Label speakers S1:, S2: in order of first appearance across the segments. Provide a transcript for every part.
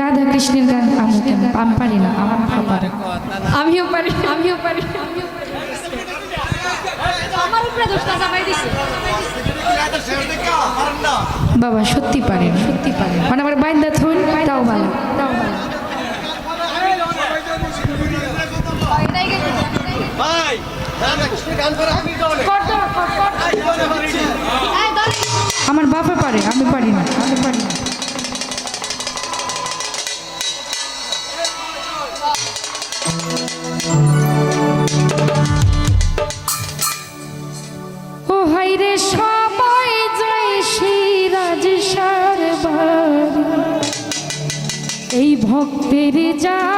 S1: রাধা কৃষ্ণের গান আমি কেন আমি পারি না? আমার ভালো
S2: আমিও পারি আমিও পারি। আমিও
S1: বাবা সত্যি পারেন সত্যি পারেন মানে আমার বাইন্দা থুন তাও ভালো। তাও ভালো
S3: ভাই
S1: আমার বাপে পারে আমি পারি না। আমি পারি না। চাই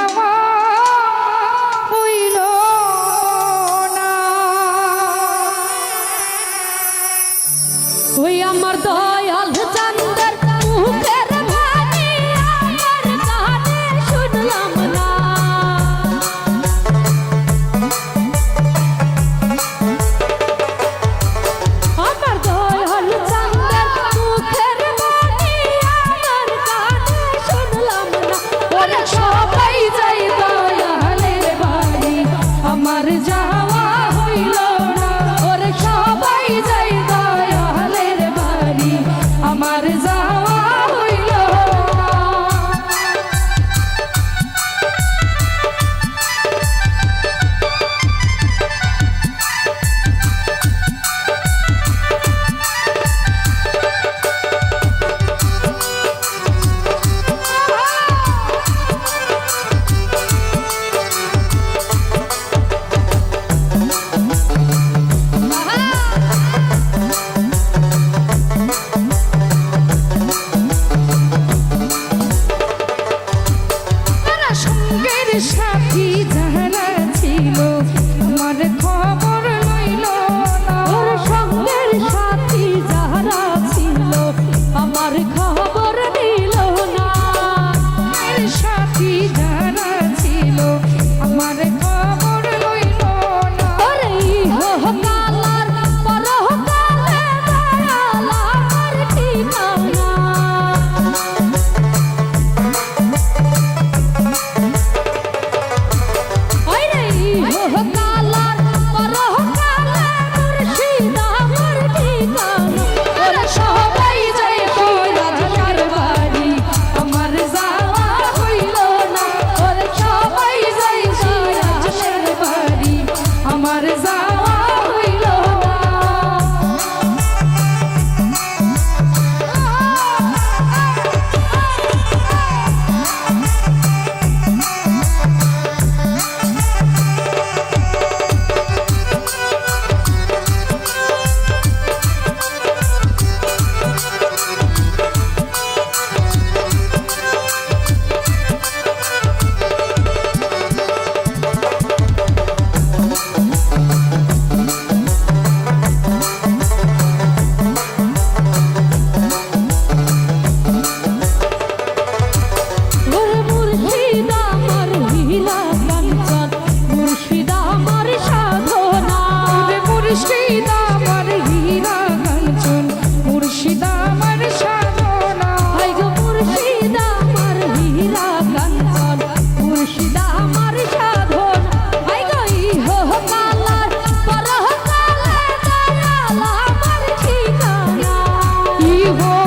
S1: acreditar. you want.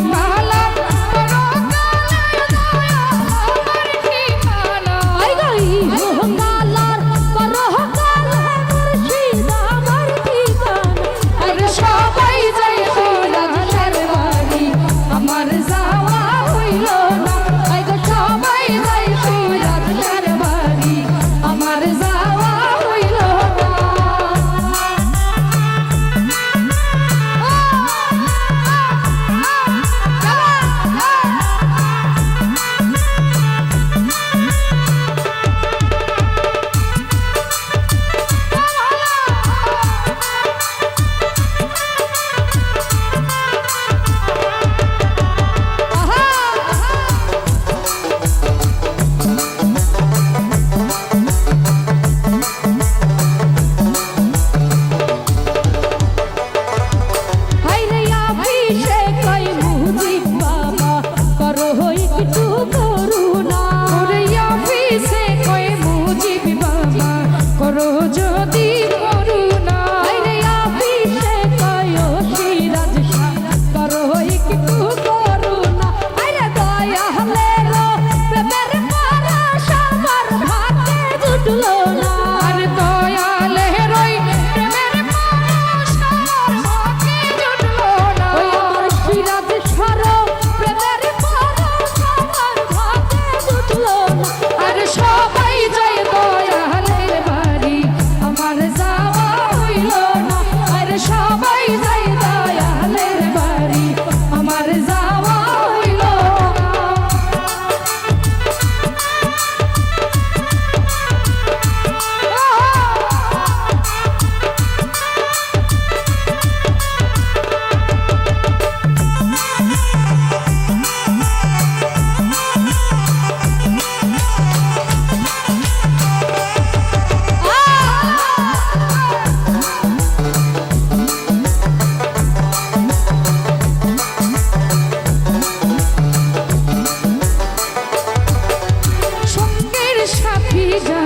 S1: Lisa.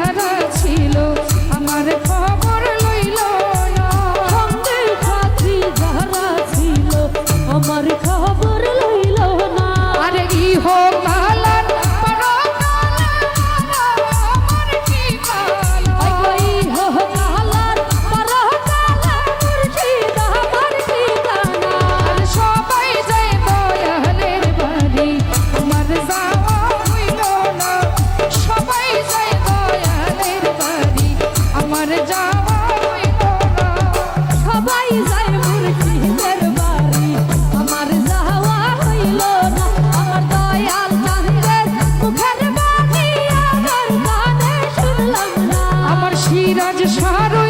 S1: Siraj সারো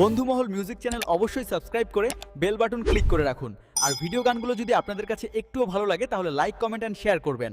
S4: বন্ধুমহল মিউজিক চ্যানেল অবশ্যই সাবস্ক্রাইব করে বেল বাটন ক্লিক করে রাখুন। আর ভিডিও গানগুলো যদি আপনাদের কাছে একটুও ভালো লাগে, তাহলে লাইক, কমেন্ট অ্যান্ড শেয়ার করবেন।